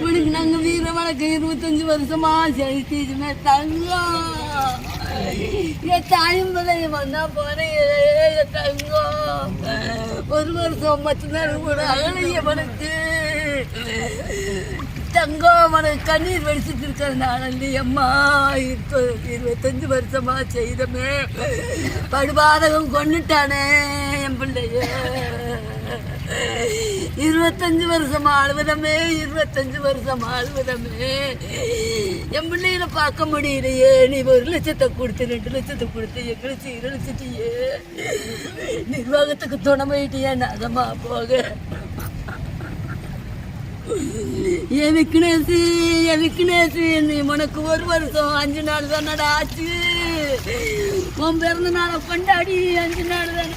உனக்கு நாங்க வீர வழக்கம் இருபத்தஞ்சு வருஷமா செலுத்திச்சுமே தங்கம் என் தாயும் வந்தா போறேன் தங்கம் ஒரு வருஷம் மட்டும்தான் கூட அகலைய தங்கம் மனக்கு கண்ணீர் வடிச்சிட்டு இருக்கிறதுனால இல்லையம்மா இருப இருபத்தஞ்சு வருஷமா செய்தமே. படுபாதகம் கொண்டுட்டானே என் பிள்ளைய. இருபத்தஞ்சு வருஷம் ஆழ்வதமே இருபத்தஞ்சு வருஷம் ஆழ்வதமே என் பிள்ளைகளை பார்க்க முடியலையே. நீ ஒரு லட்சத்தை கொடுத்து ரெண்டு லட்சத்தை கொடுத்து எங்களுக்கு சீரழிச்சிட்டியே. நிர்வாகத்துக்கு துணை போயிட்டியே நகமா போக. என் விக்னேசி என் விக்னேசி நீ உனக்கு ஒரு வருஷம் அஞ்சு நாள் தானடா ஆச்சு. உன் பிறந்த நாளை கொண்டாடி அஞ்சு நாள் தானே.